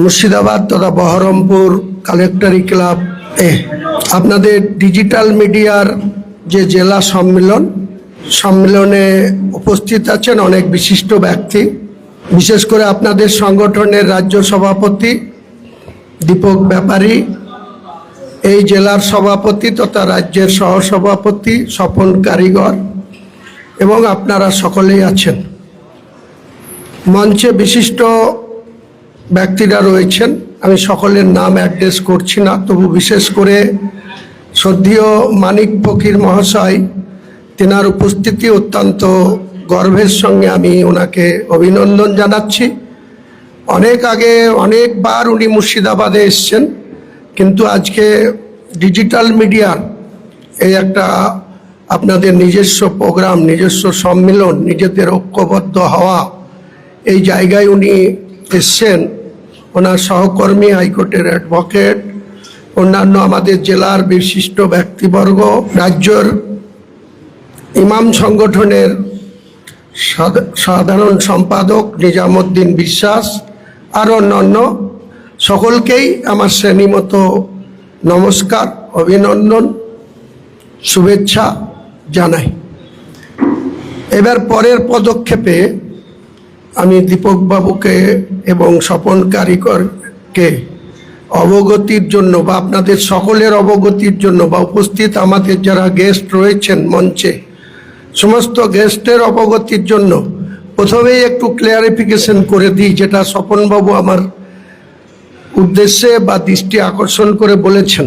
মুর্শিদাবাদ তথা বহরমপুর কালেক্টরি ক্লাব এ। আপনাদের ডিজিটাল মিডিয়ার যে জেলা সম্মেলন, সম্মেলনে উপস্থিত আছেন অনেক বিশিষ্ট ব্যক্তি। বিশেষ করে আপনাদের সংগঠনের রাজ্য সভাপতি, দীপক ব্যাপারী, এই জেলার সভাপতি তথা রাজ্যের সহসভাপতি স্বপন কারিগর এবং আপনারা সকলেই আছেন। মঞ্চে বিশিষ্ট ব্যক্তিরা রয়েছেন। আমি সকলের নাম অ্যাড্রেস করছি না, তবু বিশেষ করে শ্রদ্ধেয় মানিক ফকির মহাশয়, তেনার উপস্থিতি অত্যন্ত গর্বের সঙ্গে আমি ওনাকে অভিনন্দন জানাচ্ছি। অনেক আগে অনেকবার উনি মুর্শিদাবাদে এসছেন, কিন্তু আজকে ডিজিটাল মিডিয়ার এই একটা আপনাদের নিজস্ব প্রোগ্রাম, নিজস্ব সম্মেলন, নিজেদের ঐক্যবদ্ধ হওয়া, এই জায়গায় উনি এসছেন। ওনার সহকর্মী হাইকোর্টের অ্যাডভোকেট অন্যান্য আমাদের জেলার বিশিষ্ট ব্যক্তিবর্গ, রাজ্যের ইমাম সংগঠনের সাধারণ সম্পাদক নিজামুদ্দিন বিশ্বাস, আর অন্যান্য সকলকেই আমার শ্রেণীমতো নমস্কার, অভিনন্দন, শুভেচ্ছা জানাই। এবার পরের পদক্ষেপে আমি দীপকবাবুকে এবং স্বপন কারিকরকে অবগতির জন্য বা আপনাদের সকলের অবগতির জন্য বা উপস্থিত আমাদের যারা গেস্ট রয়েছেন মঞ্চে, সমস্ত গেস্টের অবগতির জন্য প্রথমেই একটু ক্লিয়ারিফিকেশন করে দিই যেটা স্বপনবাবু আমার উদ্দেশ্যে বা দৃষ্টি আকর্ষণ করে বলেছেন।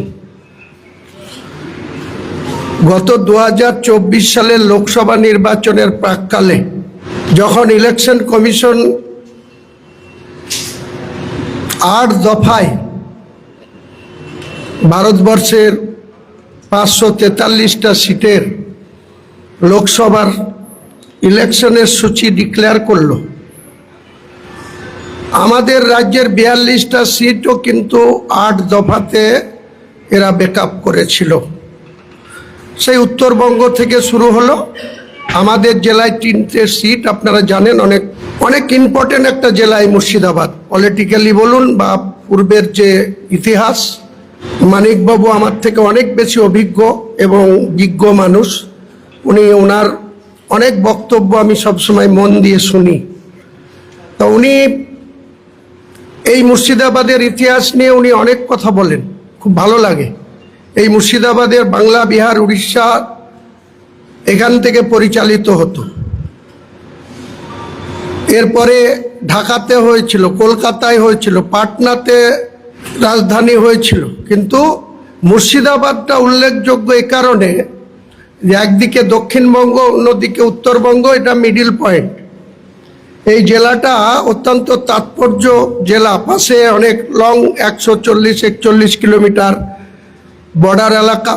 গত দু হাজার চব্বিশ সালের লোকসভা নির্বাচনের প্রাককালে যখন ইলেকশন কমিশন আট দফায় ভারতবর্ষের পাঁচশো তেতাল্লিশটা সিটের লোকসভার ইলেকশনের সূচি ডিক্লেয়ার করল। আমাদের রাজ্যের বিয়াল্লিশটা সিটও কিন্তু আট দফাতে এরা ব্যাকআপ করেছিল। সেই উত্তরবঙ্গ থেকে শুরু হলো। আমাদের জেলায় তিনটে সিট আপনারা জানেন, অনেক অনেক ইম্পর্টেন্ট একটা জেলায় মুর্শিদাবাদ। পলিটিক্যালি বলুন বা পূর্বের যে ইতিহাস, মানিকবাবু আমার থেকে অনেক বেশি অভিজ্ঞ এবং বিজ্ঞ মানুষ। উনি ওনার অনেক বক্তব্য আমি সবসময় মন দিয়ে শুনি। তো উনি এই মুর্শিদাবাদের ইতিহাস নিয়ে উনি অনেক কথা বলেন, খুব ভালো লাগে। এই মুর্শিদাবাদের বাংলা, বিহার, উড়িষ্যা এখান থেকে পরিচালিত হতো। এরপরে ঢাকাতে হয়েছিল, কলকাতায় হয়েছিল, পাটনাতে রাজধানী হয়েছিল। কিন্তু মুর্শিদাবাদটা উল্লেখযোগ্য এ কারণে যে একদিকে দক্ষিণবঙ্গ, অন্যদিকে উত্তরবঙ্গ, এটা মিডিল পয়েন্ট এই জেলাটা অত্যন্ত তাৎপর্য জেলা, পাশে অনেক লং একশো চল্লিশ, একচল্লিশ কিলোমিটার বর্ডার এলাকা।